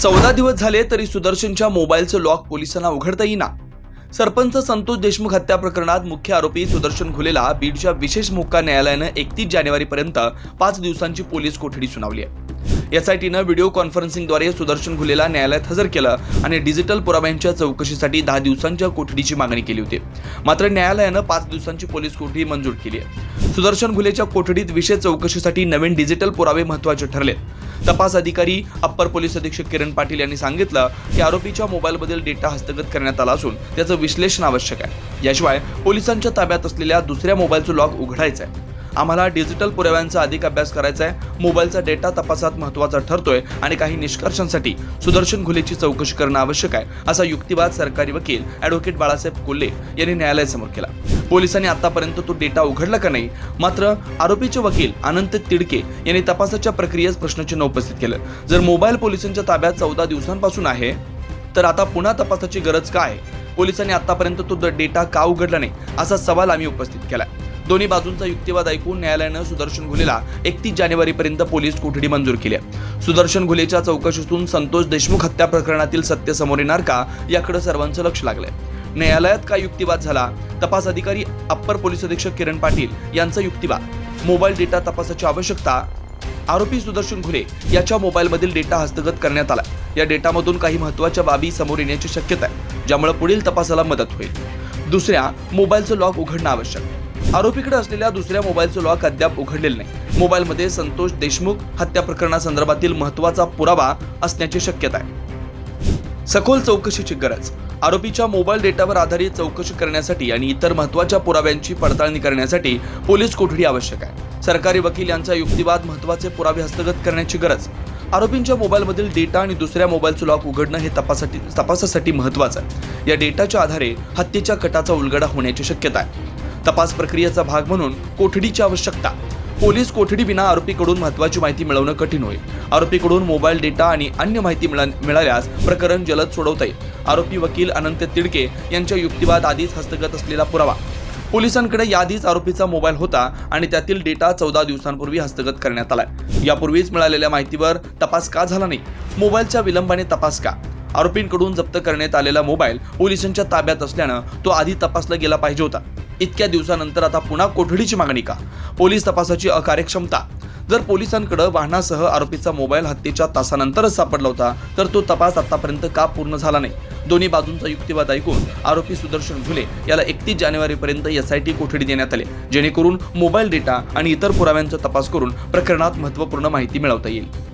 चौदा दिवस झाले तरी सुदर्शनच्या मोबाईलचं लॉक पोलिसांना उघडता येईना. सरपंच संतोष देशमुख हत्या प्रकरणात मुख्य आरोपी सुदर्शन घुलेला बीडच्या विशेष मोक्का न्यायालयानं एकतीस जानेवारीपर्यंत पाच दिवसांची पोलीस कोठडी सुनावली आहे. एसआयटीनं व्हिडिओ कॉन्फरन्सिंगद्वारे सुदर्शन घुलेला न्यायालयात हजर केलं आणि डिजिटल पुराव्यांच्या चौकशीसाठी दहा दिवसांच्या कोठडीची मागणी केली होती. मात्र न्यायालयानं पाच दिवसांची पोलीस कोठडी मंजूर केली आहे. सुदर्शन घुलेच्या कोठडीत विशेष चौकशीसाठी नवीन डिजिटल पुरावे महत्त्वाचे ठरले. तपास अधिकारी अप्पर पोलीस अधीक्षक किरण पाटील यांनी सांगितलं की आरोपीच्या मोबाईलमधील डेटा हस्तगत करण्यात आला असून त्याचं विश्लेषण आवश्यक आहे. याशिवाय पोलिसांच्या ताब्यात असलेल्या दुसऱ्या मोबाईलचं लॉक उघडायचं आहे आम्हाला डिजिटल पुराव्यांचा अधिक अभ्यास करायचा आहे मोबाईलचा डेटा तपासात महत्त्वाचा ठरतोय आणि काही निष्कर्षांसाठी सुदर्शन घुलेची चौकशी करणं आवश्यक आहे असा युक्तिवाद सरकारी वकील ॲडव्होकेट बाळासाहेब कोल्हे यांनी न्यायालयासमोर केला. पोलिसांनी आतापर्यंत तो डेटा उघडला का नाही? मात्र आरोपीचे वकील अनंत तिडके यांनी तपासाच्या प्रक्रियेस प्रश्नचिन्ह उपस्थित केलं. जर मोबाईल पोलिसांच्या ताब्यात चौदा दिवसांपासून आहे तर आता पुन्हा तपासाची गरज का आहे? पोलिसांनी आतापर्यंत तो डेटा का उघडला नाही असा सवाल आम्ही उपस्थित केला दोन्ही बाजूंचा युक्तिवाद ऐकून न्यायालयानं सुदर्शन घुलेला एकतीस जानेवारीपर्यंत पोलीस कोठडी मंजूर केली आहे. सुदर्शन घुलेच्या चौकशीतून संतोष देशमुख हत्या प्रकरणातील सत्य समोर येणार का याकडे सर्वांचं लक्ष लागलंय. न्यायालयात काय युक्तिवाद झाला? तपास अधिकारी अप्पर पोलीस अधीक्षक किरण पाटील यांचा युक्तिवाद. मोबाईल डेटा तपासाची आवश्यकता? आरोपी सुदर्शन घुले याच्या मोबाईलमधील डेटा हस्तगत करण्यात आला या डेटामधून काही महत्त्वाच्या बाबी समोर येण्याची शक्यता आहे ज्यामुळे पुढील तपासाला मदत होईल. दुसऱ्या मोबाईलचं लॉक उघडणं आवश्यक. आरोपीकडे असलेल्या दुसऱ्या मोबाईलचं लॉक अद्याप उघडलेलं नाही. मोबाईलमध्ये संतोष देशमुख हत्या प्रकरणासंदर्भातील महत्त्वाचा पुरावा असण्याची शक्यता आहे. सखोल चौकशीची गरज. आरोपीच्या मोबाईल डेटावर आधारित चौकशी करण्यासाठी आणि इतर महत्त्वाच्या पुराव्यांची पडताळणी करण्यासाठी पोलीस कोठडी आवश्यक आहे. सरकारी वकील यांचा युक्तिवाद महत्त्वाचे पुरावे हस्तगत करण्याची गरज. आरोपींच्या मोबाईलमधील डेटा आणि दुसऱ्या मोबाईलचं लॉक उघडणं हे तपासाठी तपासासाठी महत्त्वाचं आहे. या डेटाच्या आधारे हत्येच्या कटाचा उलगडा होण्याची शक्यता आहे. तपास प्रक्रियेचा भाग म्हणून कोठडीची आवश्यकता. पोलीस कोठडी विना आरोपीकडून महत्वाची माहिती मिळवणं कठीण होईल आरोपीकडून मोबाईल डेटा आणि अन्य माहिती मिळाल्यास प्रकरण जलद सोडवता येईल. आरोपी वकील अनंत तिडके यांच्या युक्तिवाद आधीच हस्तगत असलेला पुरावा. पोलिसांकडे याआधीच आरोपीचा मोबाईल होता आणि त्यातील डेटा चौदा दिवसांपूर्वी हस्तगत करण्यात आलाय. यापूर्वीच मिळालेल्या माहितीवर तपास का झाला नाही? मोबाईलच्या विलंबाने तपास का? आरोपींकडून जप्त करण्यात आलेला मोबाईल पोलिसांच्या ताब्यात असल्यानं तो आधी तपासला गेला पाहिजे होता. इतक्या दिवसानंतर आता पुन्हा कोठडीची मागणी का? पोलीस तपासाची अकार्यक्षमता. जर पोलिसांकडे वाहनासह आरोपीचा मोबाईल हत्येच्या तासानंतरच सापडला होता तर तो तपास आतापर्यंत का पूर्ण झाला नाही? दोन्ही बाजूंचा युक्तिवाद ऐकून आरोपी सुदर्शन झुले याला एकतीस जानेवारीपर्यंत एस आय टी कोठडी देण्यात आली जेणेकरून मोबाईल डेटा आणि इतर पुराव्यांचा तपास करून प्रकरणात महत्त्वपूर्ण माहिती मिळवता येईल.